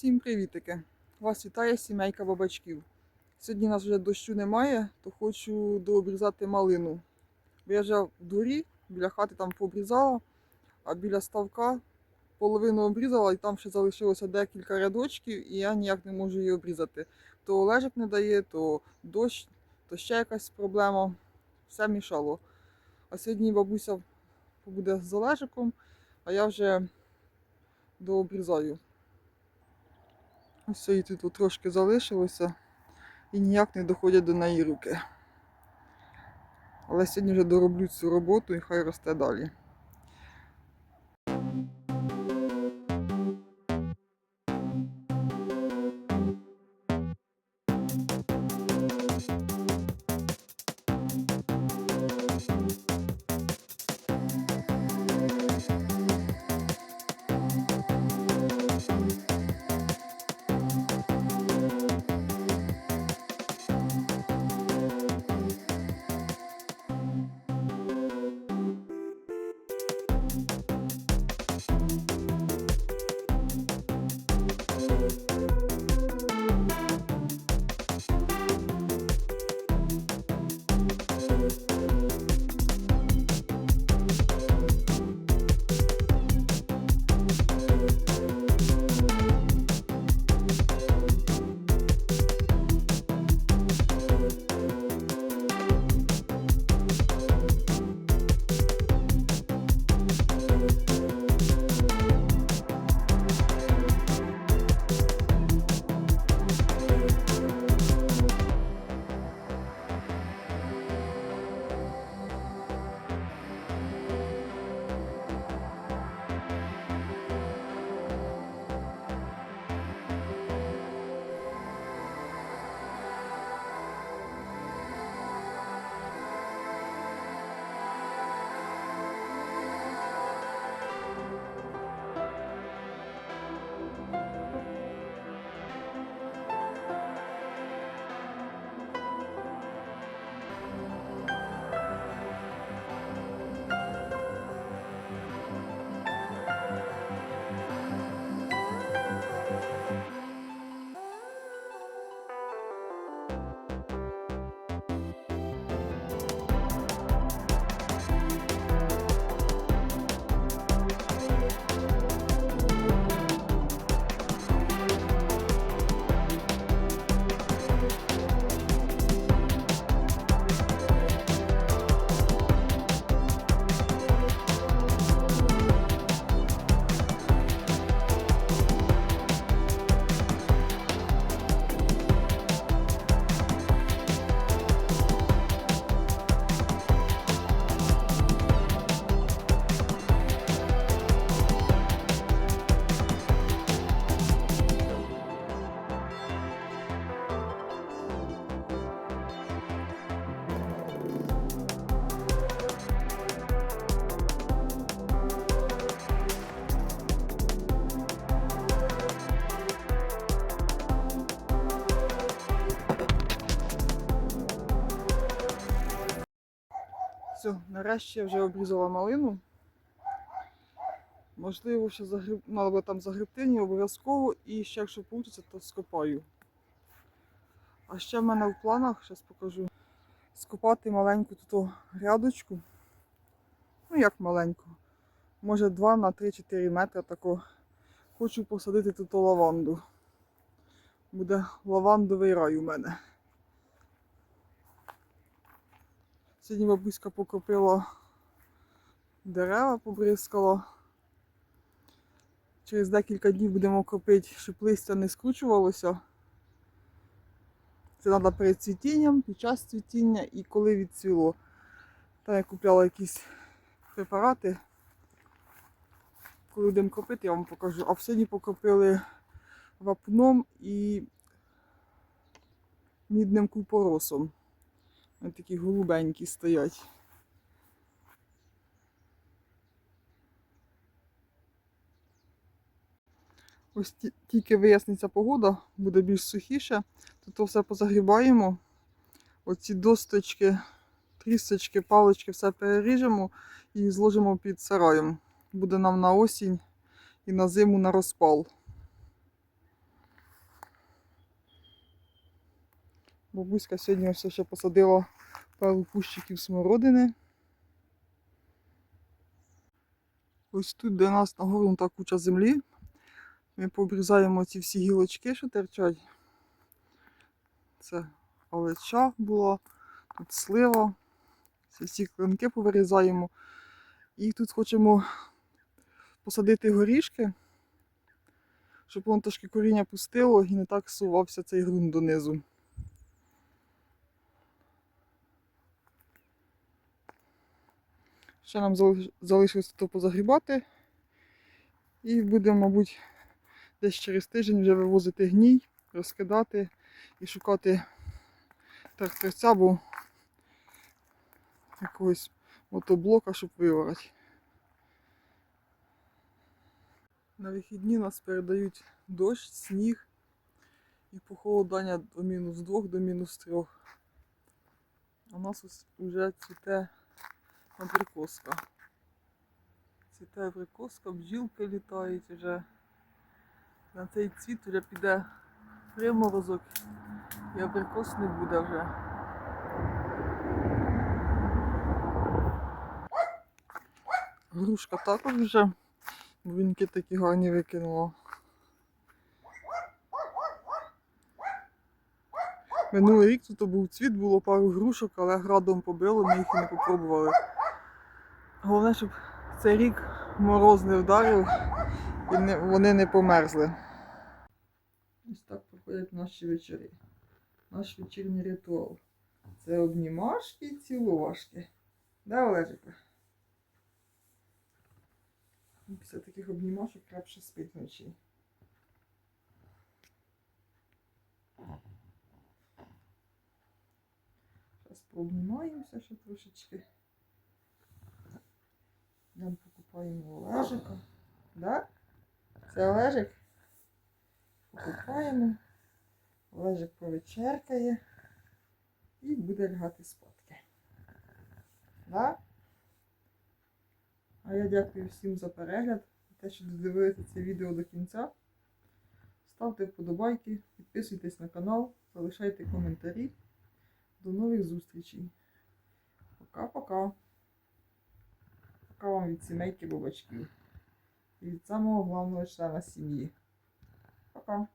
Всім привітики! Вас вітає сімейка бабачків. Сьогодні у нас вже дощу немає, то хочу дообрізати малину. Бо я вже в дворі біля хати там пообрізала, а біля ставка половину обрізала і там ще залишилося декілька рядочків, і я ніяк не можу її обрізати. То Олежик не дає, то дощ, то ще якась проблема. Все мішало. А сьогодні бабуся побуде з Олежиком, а я вже дообрізаю. Ось і тут трошки залишилося і ніяк не доходять до неї руки. Але сьогодні вже дороблю цю роботу і хай росте далі. Все, нарешті я вже обрізала малину. Можливо, ще загреб... надо буде там загребти, ні обов'язково. І ще якщо вийде, то скопаю. А ще в мене в планах, зараз покажу, скопати маленьку тут грядочку. Ну як маленьку. Може 2 на 3-4 метри тако. Хочу посадити тут лаванду. Буде лавандовий рай у мене. Сьогодні бабуська покропила дерева, побризкала. Через декілька днів будемо кропити, щоб листя не скручувалося. Це треба перед цвітінням, під час цвітіння і коли відцвіло. Там я купляла якісь препарати. Коли будемо кропити, я вам покажу. А сьогодні покропили вапном і мідним купоросом. Ось такі голубенькі стоять. Ось тільки виясниться погода, буде більш сухіше, то то все позагрібаємо. Оці досточки, трісочки, палички, все переріжемо і зложимо під сараєм. Буде нам на осінь і на зиму на розпал. Бабуська сьогодні ось ще посадила пару кущиків смородини. Ось тут, де нас нагорнута куча землі, ми пообрізаємо ці всі гілочки, що терчать. Це олеча була, тут слива. Ці всі клинки повирізаємо. І тут хочемо посадити горішки, щоб воно трошки коріння пустило і не так сувався цей ґрунт донизу. Ще нам залиш- залишилось тут позагрібати. І будемо, мабуть, десь через тиждень вже вивозити гній, розкидати і шукати тракторця або якогось мотоблока, щоб виварити. На вихідні нас передають дощ, сніг і похолодання до мінус 2 до мінус 3. У нас вже цвіте абрикоска. Цвіте абрикоска, бджілки літають вже. На цей цвіт вже піде приморозок і абрикос не буде вже. Грушка також вже. Вінки такі гарні викинула. Минулий рік тут був цвіт, було пару грушок, але градом побило, ми їх і не попробували. Головне, щоб цей рік мороз не вдарив і не, вони не померзли. Ось так проходять наші вечори. Наш вечірній ритуал. Це обнімашки і цілувашки. Да, Олежика? Після таких обнімашок крепше спить вночі. Зараз пообнімаємося ще трошечки. Йдемо покупаємо Олежика. Да? Це Олежик. Покупаємо. Олежик повечеркає і буде лягати спадки. Да? А я дякую всім за перегляд, те, що додивилися це відео до кінця. Ставте вподобайки, підписуйтесь на канал, залишайте коментарі. До нових зустрічей. Пока-пока. Пока вам від сімейки бубочків. І від самого головного члена сім'ї. Пока.